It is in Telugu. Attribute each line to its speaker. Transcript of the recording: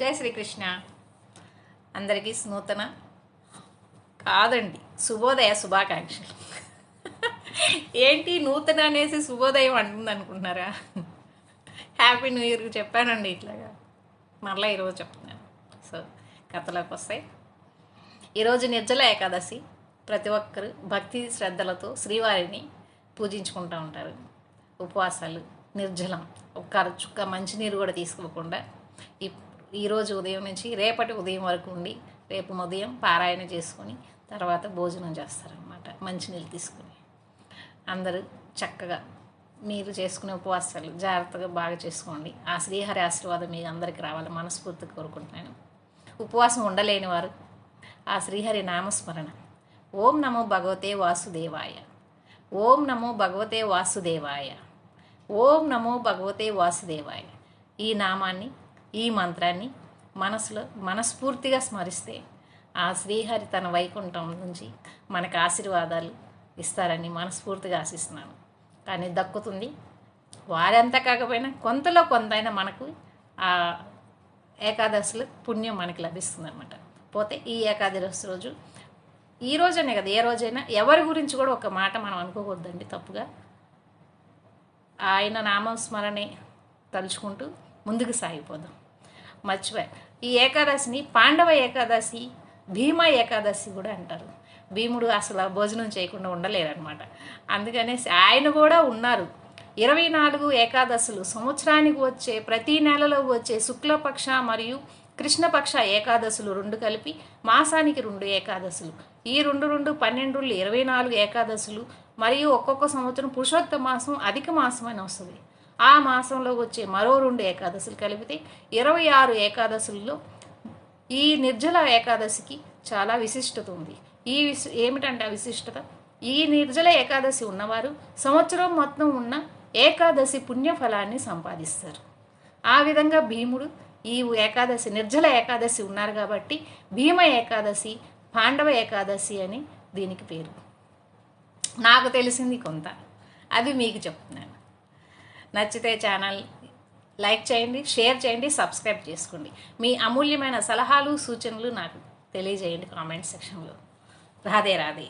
Speaker 1: జై శ్రీకృష్ణ. అందరికీ నూతన కాదండి శుభోదయ శుభాకాంక్షలు. ఏంటి నూతన అనేసి శుభోదయం అంటుంది అనుకుంటున్నారా హ్యాపీ న్యూ ఇయర్ చెప్పానండి ఇట్లాగా. మరలా ఈరోజు చెప్తున్నాను. సో కథలోకి వస్తాయి ఈరోజు నిర్జల ఏకాదశి. ప్రతి ఒక్కరు భక్తి శ్రద్ధలతో శ్రీవారిని పూజించుకుంటూ ఉంటారు. ఉపవాసాలు నిర్జలం ఒక్క చుక్క మంచినీరు కూడా తీసుకోకుండా ఈ ఈరోజు ఉదయం నుంచి రేపటి ఉదయం వరకు ఉండి రేపు ఉదయం పారాయణ చేసుకొని తర్వాత భోజనం చేస్తారనమాట మంచినీళ్ళు తీసుకుని. అందరూ చక్కగా మీరు చేసుకునే ఉపవాసాలు జాగ్రత్తగా బాగా చేసుకోండి. ఆ శ్రీహరి ఆశీర్వాదం మీ అందరికి రావాలి మనస్ఫూర్తిగా కోరుకుంటున్నాను. ఉపవాసం ఉండలేని వారు ఆ శ్రీహరి నామస్మరణ. ఓం నమో భగవతే వాసుదేవాయ. ఓం నమో భగవతే వాసుదేవాయ. ఓం నమో భగవతే వాసుదేవాయ. ఈ నామాన్ని ఈ మంత్రాన్ని మనసులో మనస్ఫూర్తిగా స్మరిస్తే ఆ శ్రీహరి తన వైకుంఠం నుంచి మనకు ఆశీర్వాదాలు ఇస్తారని మనస్ఫూర్తిగా ఆశిస్తున్నాను. కానీ దక్కుతుంది. వారంతా కాకపోయినా కొంతలో కొంతైనా మనకు ఆ ఏకాదశిలో పుణ్యం మనకి లభిస్తుంది అనమాట పోతే ఈ ఏకాదశి రోజు ఈ రోజనే కదా ఏ రోజైనా ఎవరి గురించి కూడా ఒక మాట మనం అనుకోకూడదండి తప్పుగా. ఆయన నామస్మరణే తలుచుకుంటూ ముందుకు సాగిపోదాం. మర్చిపోయా ఈ ఏకాదశిని పాండవ ఏకాదశి భీమ ఏకాదశి కూడా అంటారు. భీముడు అసలు భోజనం చేయకుండా ఉండలేరనమాట అందుకనేసి ఆయన కూడా ఉన్నారు. ఇరవై నాలుగు ఏకాదశులు సంవత్సరానికి వచ్చే ప్రతి నెలలో వచ్చే శుక్లపక్ష మరియు కృష్ణపక్ష ఏకాదశులు రెండు కలిపి మాసానికి రెండు ఏకాదశులు. ఈ రెండు రెండు పన్నెండు ఇరవై నాలుగు ఏకాదశులు మరియు ఒక్కొక్క సంవత్సరం పురుషోత్తమ మాసం అధిక మాసం అని వస్తుంది. ఆ మాసంలో వచ్చే మరో రెండు ఏకాదశులు కలిపితే ఇరవై ఆరు ఏకాదశుల్లో ఈ నిర్జల ఏకాదశికి చాలా విశిష్టత ఉంది. ఈ విశ ఏమిటంటే ఆ విశిష్టత? ఈ నిర్జల ఏకాదశి ఉన్నవారు సంవత్సరం మొత్తం ఉన్న ఏకాదశి పుణ్యఫలాన్ని సంపాదిస్తారు. ఆ విధంగా భీముడు ఈ ఏకాదశి నిర్జల ఏకాదశి ఉన్నారు కాబట్టి భీమ ఏకాదశి పాండవ ఏకాదశి అని దీనికి పేరు. నాకు తెలిసింది కొంత. అది మీకు చెప్తున్నాను. నచ్చితే ఛానల్ లైక్ చేయండి షేర్ చేయండి సబ్స్క్రైబ్ చేసుకోండి. మీ అమూల్యమైన సలహాలు సూచనలు నాకు తెలియజేయండి కామెంట్ సెక్షన్లో. రాధే రాధే.